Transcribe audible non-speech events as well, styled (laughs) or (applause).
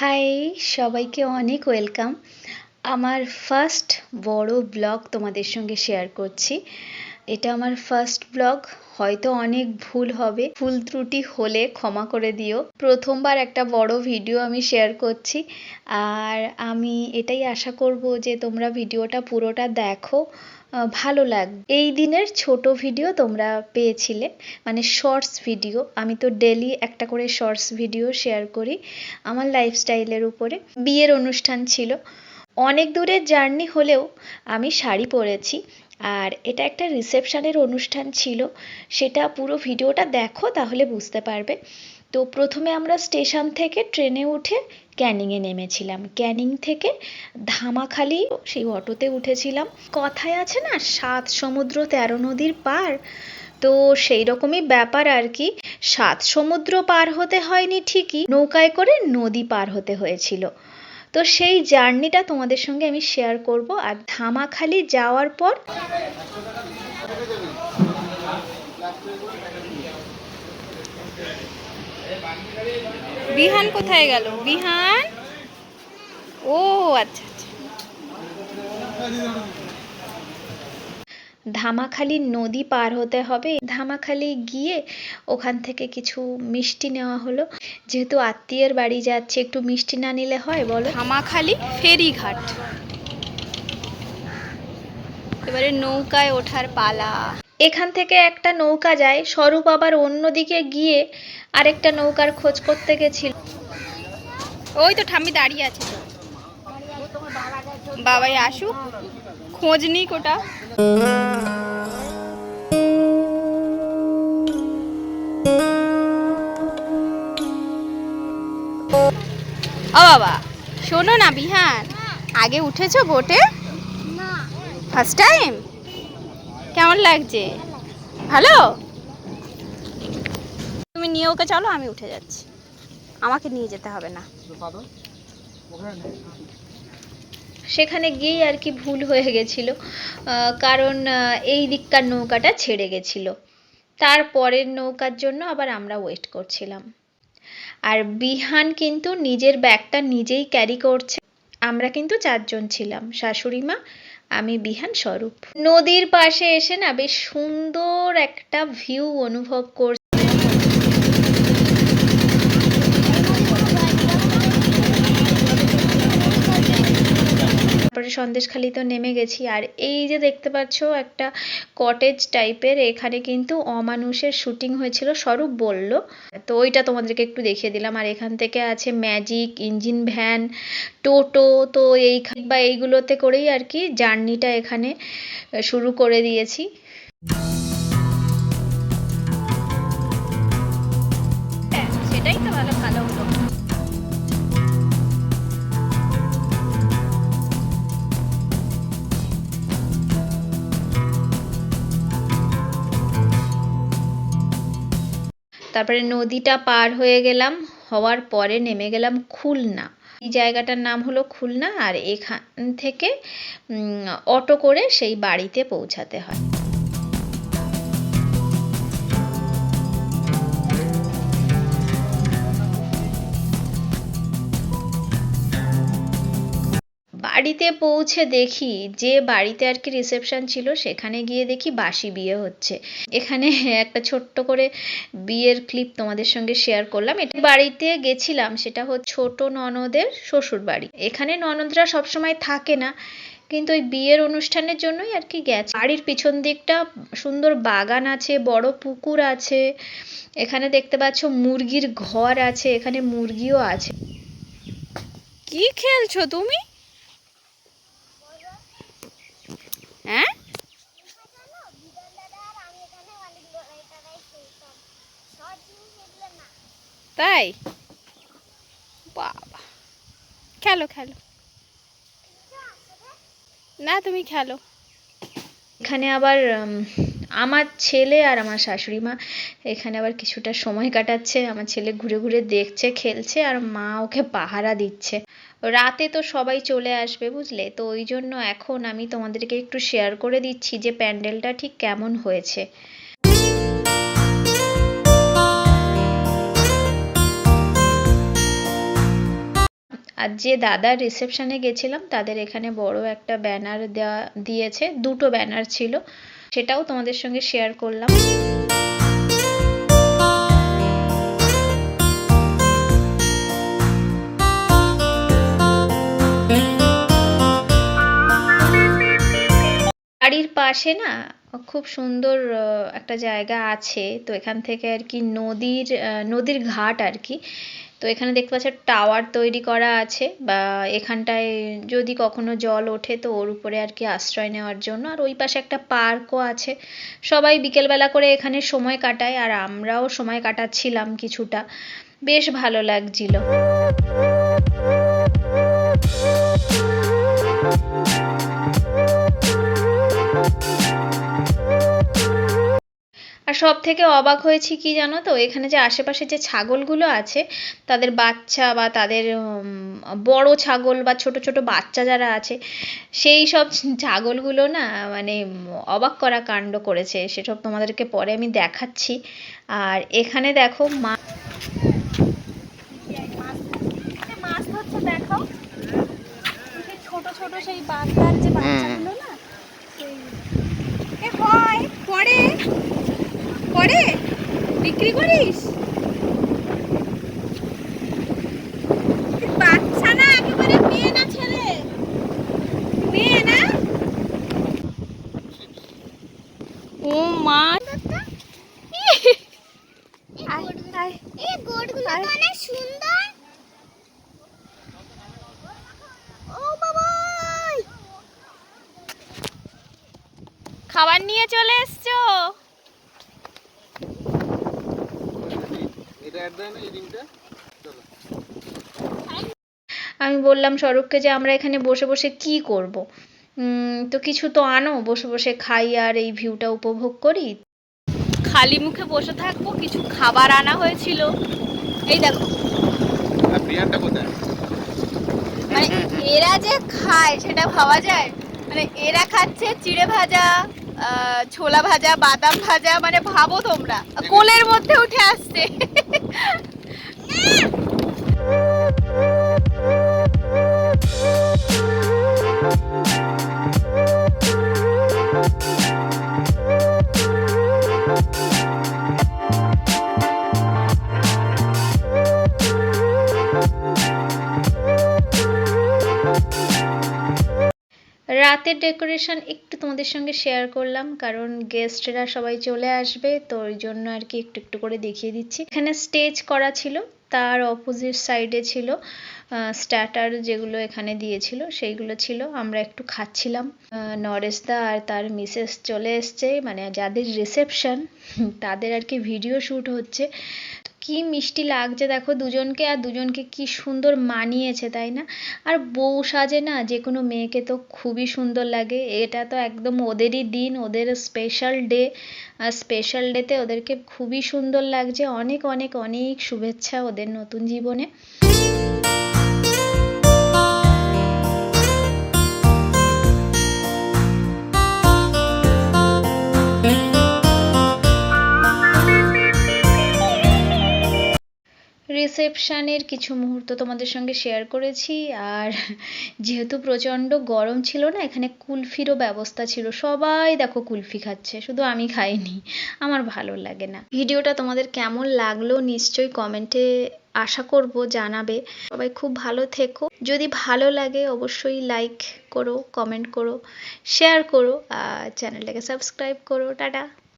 High সবাইকে অনেক welcome আমার ফার্স্ট বড় ব্লগ তোমাদের সঙ্গে শেয়ার করছি। এটা আমার ফার্স্ট ব্লগ হয়তো অনেক ভুল হবে, ভুল ত্রুটি হলে ক্ষমা করে দিও। প্রথমবার একটা বড় ভিডিও আমি শেয়ার করছি, আর আমি এটাই আশা করব যে তোমরা ভিডিওটা পুরোটা দেখো ভালো লাগবে। এই দিনের ছোট ভিডিও তোমরা পেয়েছিলে মানে শর্টস ভিডিও আমি তো ডেলি একটা করে শর্টস ভিডিও শেয়ার করি, আমার লাইফস্টাইলের উপরে। বিয়ের অনুষ্ঠান ছিল অনেক দূরের জার্নি হলেও আমি শাড়ি পরেছি। আর এটা একটা রিসেপশানের অনুষ্ঠান ছিল। সেটা পুরো ভিডিওটা দেখো, তাহলে বুঝতে পারবে। তো প্রথমে আমরা স্টেশন থেকে ট্রেনে উঠে ক্যানিংয়ে নেমেছিলাম। ক্যানিং থেকে ধামাখালি সেই অটোতে উঠেছিলাম। কথায় আছে না, সাত সমুদ্র তেরো নদীর পার। তো সেই রকমই ব্যাপার আর কি। সাত সমুদ্র পার হতে হয়নি ঠিকই, নৌকায় করে নদী পার হতে হয়েছিল। তো সেই জার্নিটা তোমাদের সঙ্গে আমি শেয়ার করব। আর ধামাখালি যাওয়ার পর বিহান কোথায় গেল? বিহান? ও আচ্ছা আচ্ছা। ধামাখালি নদী পার হতে হবে। ধামাখালি গিয়ে ওখান থেকে কিছু মিষ্টি নেওয়া হলো। যেহেতু আত্মীয়ের বাড়ি যাচ্ছে একটু মিষ্টি না নিলে হয় বলো? হামাখালি ফেরিঘাট। এবারে নৌকায় ওঠার পালা। এখান থেকে একটা নৌকা যায় স্বরূপ আবার অন্যদিকে গিয়ে আরেকটা নৌকার খোঁজ করতে গেছিল। ওই তো ঠাম্মি দাঁড়িয়ে আছে তো। বাবাই আসুক খোঁজ নিক ওটা। বাবা, শোনো না বিহান। আগে উঠেছো বোটে ফার্স্ট টাইম কেমন লাগছে? ভালো? তুমি নিয়ে ওকে চলো, আমি উঠে যাচ্ছি। আমাকে নিয়ে যেতে হবে না। সেখানে গিয়েই আর কি ভুল হয়ে গেছিল। কারণ এই দিককার নৌকাটা ছেড়ে গেছিল। তারপরের নৌকার জন্য আবার আমরা ওয়েট করছিলাম। আর বিহান কিন্তু নিজের ব্যাগটা নিজেই ক্যারি করছে। আমরা কিন্তু চারজন ছিলাম শাশুড়ি মা আমি, বিহান, স্বরূপ। নদীর পাশে এসে না বেশ সুন্দর একটা ভিউ অনুভব করছি তারপরে সন্দেশখালিতেও নেমে গেছি। আর এই যে দেখতে পাচ্ছ, একটা কটেজ টাইপের এখানে কিন্তু অমানুষের শুটিং হয়েছিল, স্বরূপ বলল। তো ওইটা তোমাদেরকে একটু দেখিয়ে দিলাম। আর এখান থেকে আছে ম্যাজিক ইঞ্জিন ভ্যান টোটো, তো এই বা এইগুলোতে করেই আর কি জার্নিটা এখানে শুরু করে দিয়েছি। সেটাই তো ভালো ভালো হলো। তারপরে নদীটা পার হয়ে গেলাম, হওয়ার পরে নেমে গেলাম খুলনা। এই জায়গাটার নাম হলো খুলনা আর এখান থেকে অটো করে সেই বাড়িতে পৌঁছাতে হয়। বাড়িতে পৌঁছে দেখি যে বাড়িতে আর কি রিসেপশন ছিল, সেখানে গিয়ে দেখি বাসি বিয়ে হচ্ছে। এখানে একটা ছোট্ট করে বিয়ের ক্লিপ তোমাদের সঙ্গে শেয়ার করলাম। এটা বাড়িতে গেছিলাম, সেটা হচ্ছে ছোট ননদের শ্বশুর বাড়ি। এখানে ননদরা সবসময় থাকে না, কিন্তু ওই বিয়ের অনুষ্ঠানের জন্যই আর কি গেছে। বাড়ির পিছন দিকটা সুন্দর বাগান আছে, বড় পুকুর আছে, এখানে দেখতে পাচ্ছ মুরগির ঘর আছে, এখানে মুরগিও আছে। কি খেলছো তুমি? হ্যাঁ? তাই? বাবা। খেলো খেলো। না, তুমি খেলো। এখানে আবার আমার ছেলে আর আমার শাশুড়ি মা, এখানে আবার কিছুটা সময় কাটাচ্ছে। আমার ছেলে ঘুরে ঘুরে দেখছে, খেলছে, আর মা ওকে পাহারা দিচ্ছে। রাতে তো সবাই চলে আসবে, বুঝলে? তো ওই জন্য এখন আমি তোমাদেরকে একটু শেয়ার করে দিচ্ছি যে প্যান্ডেলটা ঠিক কেমন হয়েছে। আর যে দাদার রিসেপশনে গেছিলাম, তাদের এখানে বড় একটা ব্যানার দেওয়া দিয়েছে। দুটো ব্যানার ছিল, সেটাও তোমাদের সঙ্গে শেয়ার করলাম। বাড়ির পাশে না খুব সুন্দর একটা জায়গা আছে। তো এখান থেকে আর কি নদীর নদীর ঘাট আর কি। তো এখানে দেখতে পাচ্ছ টাওয়ার তৈরি করা আছে বা এখানটায় যদি কখনো জল ওঠে তো ওর উপরে আর কি আশ্রয় নেওয়ার জন্য। আর ওই পাশে একটা পার্কও আছে। সবাই বিকেলবেলা করে এখানে সময় কাটায় আর আমরাও সময় কাটাচ্ছিলাম কিছুটা। বেশ ভালো লাগছিল। সব থেকে অবাক হয়েছি কি জানো তো? এখানে যে আশেপাশে যে ছাগলগুলো আছে তাদের বাচ্চা বা তাদের উম, বড় ছাগল বা ছোট ছোট বাচ্চা যারা আছে সেই সব ছাগলগুলো না মানে অবাক করা কাণ্ড করেছে। সেসব তোমাদেরকে পরে আমি দেখাচ্ছি। আর এখানে দেখো মা মাছ ধরছে দেখো। ছোট ছোট সেই বাগদার যে বাচ্চাগুলো না সেই হয় পরে পরে বিক্রি করিস? তুই বাচ্চা না একেবারে মেয়ে না ছেলে? মেয়ে না? ও মা। আয়, আয়। এই গোটগুলো তো অনেক সুন্দর। ও খাবার নিয়ে চলে এসছো? আমি বললাম স্বরূপকে যে আমরা এখানে বসে বসে কি করব। তো কিছু তো আনো বসে বসে খাই আর এই ভিউটা উপভোগ করি। খালি মুখে বসে থাকব কিছু খাবার আনা হয়েছিল। এই দেখো। আর প্রিয়ানটা কোথায়? মানে এরা যে খায় সেটা ভাবা যায়? মানে এরা খাচ্ছে চিড়ে ভাজা। ছোলা ভাজা বাদাম ভাজা মানে ভাবো তোমরা। কোলের মধ্যে উঠে আসছে। (laughs) রাতের ডেকোরেশন একটু তোমাদের সঙ্গে শেয়ার করলাম, কারণ গেস্টরা সবাই চলে আসবে, তো ওই জন্য আর কি একটু একটু করে দেখিয়ে দিচ্ছি। এখানে স্টেজ করা ছিল, তার অপোজিট সাইডে ছিল স্টার্টার যেগুলো এখানে দিয়েছিল, সেইগুলো ছিল, আমরা একটু খাচ্ছিলাম। নরেশদা আর তার মিসেস চলে এসছে মানে যাদের রিসেপশন তাদের আর কি ভিডিও শ্যুট হচ্ছে। কি মিষ্টি লাগছে দেখো দুজনকে, আর দুজনকে কি সুন্দর মানিয়েছে, তাই না? আর বউ সাজে না যে কোনো মেয়েকে তো খুবই সুন্দর লাগে। এটা তো একদম ওদেরই দিন, ওদের স্পেশাল ডে স্পেশাল ডেতে ওদেরকে খুবই সুন্দর লাগছে। অনেক অনেক অনেক শুভেচ্ছা ওদের নতুন জীবনে। রিসেপশনের কিছু মুহূর্ত তোমাদের সঙ্গে শেয়ার করেছি। আর যেহেতু প্রচণ্ড গরম ছিল না, এখানে কুলফিরও ব্যবস্থা ছিল। সবাই দেখো কুলফি খাচ্ছে, শুধু আমি খাইনি, আমার ভালো লাগে না। ভিডিওটা তোমাদের কেমন লাগল নিশ্চয়ই কমেন্টে আশা করব জানাবে। সবাই খুব ভালো থেকো। যদি ভালো লাগে অবশ্যই লাইক করো কমেন্ট করো শেয়ার করো, আর চ্যানেলটাকে সাবস্ক্রাইব করো। টাটা!